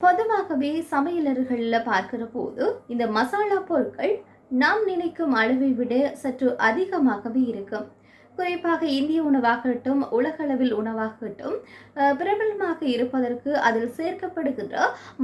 பொதுவாகவே சமையலர்கள்ல பார்க்கிற போது இந்த மசாலா பொருட்கள் நாம் நினைக்கும் அளவை விட சற்று அதிகமாகவே இருக்கும். குறிப்பாக இந்திய உணவாகட்டும் உலகளவில் உணவாகட்டும் பிரபலமாக இருப்பதற்கு அதில் சேர்க்கப்படுகின்ற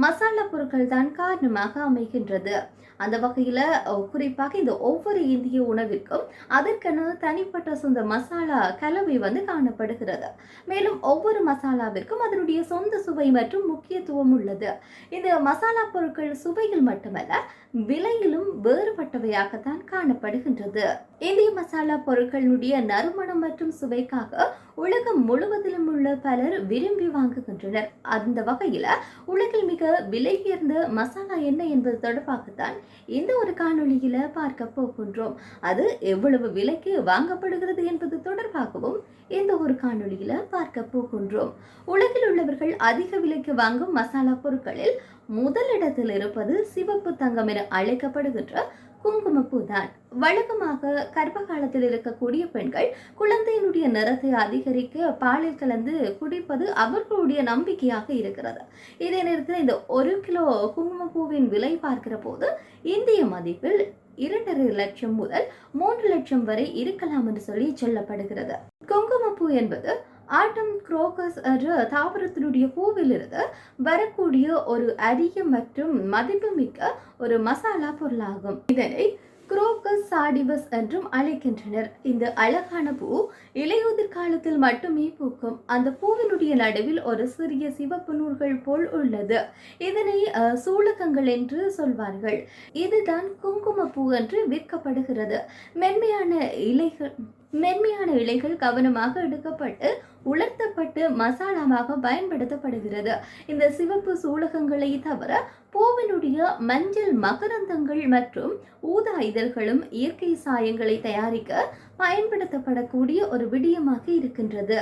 மசாலா பொருட்கள் தான் காரணமாக அமைகின்றது. அந்த வகையில் குறிப்பாக இந்த ஒவ்வொரு இந்திய உணவிற்கும் அதற்கென தனிப்பட்ட சொந்த மசாலா கலவை வந்து காணப்படுகிறது. மேலும் ஒவ்வொரு மசாலாவிற்கும் அதனுடைய சொந்த சுவை மற்றும் முக்கியத்துவம் உள்ளது. இந்த மசாலா பொருட்கள் சுவையில் மட்டுமல்ல விலையிலும் வேறுபட்டவையாகத்தான் காணப்படுகின்றது. இந்திய மசாலா பொருட்களுடைய நறுமணம் மற்றும் சுவைக்காக உலகம் முழுவதிலும் உள்ள பலர் விரும்பி வாங்குகின்றனர். அந்த வகையில் உலகில் மிக விலை உயர்ந்த மசாலா என்ன என்பது தொடர்பாகத்தான் இந்த ஒரு காணொளியில் பார்க்க போகின்றோம். அது எவ்வளவு விலைக்கு வாங்கப்படுகிறது என்பது தொடர்பாகவும் இந்த ஒரு காணொளியில் பார்க்க போகின்றோம். உலகில் உள்ளவர்கள் அதிக விலைக்கு வாங்கும் மசாலா பொருட்களில் முதலிடத்தில் இருப்பது சிவப்பு தங்கம் என அழைக்கப்படுகின்ற குங்குமப்பூ தான் வழக்கமாக கர்ப்ப காலத்தில் இருக்கக்கூடிய பெண்கள் குழந்தையினுடைய நிறத்தை அதிகரிக்க பாலில் கலந்து குடிப்பது அவர்களுடைய நம்பிக்கையாக இருக்கிறது. இதே நேரத்தில் இந்த ஒரு கிலோ குங்குமப்பூவின் விலை பார்க்கிற போது இந்திய மதிப்பில் இரண்டரை லட்சம் முதல் மூன்று லட்சம் வரை இருக்கலாம் என்று சொல்லி சொல்லப்படுகிறது. குங்குமப்பூ என்பது ஆட்டம் குரோக்கஸ் என்ற தாவரத்தினுடைய பூவிலிருந்து வரக்கூடிய ஒரு அரிய மற்றும் மதிப்புமிக்க ஒரு மசாலா பொருளாகும். இதனை குரோக்கஸ் சாடிவஸ் என்றும் அழைக்கின்றனர். இந்த அழகான பூ இலையுதிர் காலத்தில் மட்டுமே பூக்கும். அந்த பூவினுடைய நடுவில் ஒரு சிறிய சிவப்பு நூல்கள் போல் உள்ளது. இதனை சூலகங்கள் என்று சொல்வார்கள். இதுதான் குங்குமப்பூ என்று விற்கப்படுகிறது. மென்மையான இலைகள் மென்மையான இலைகள் கவனமாக எடுக்கப்பட்டு உலர்த்தப்பட்டு மசாலாவாக பயன்படுத்தப்படுகிறது. இந்த சிவப்பு சூலகங்களை தவிர பூவினுடைய மஞ்சள் மகரந்தங்கள் மற்றும் ஊதா இதழ்களும் இயற்கை சாயங்களை தயாரிக்க பயன்படுத்தப்படக்கூடிய ஒரு விடயமாக இருக்கின்றது.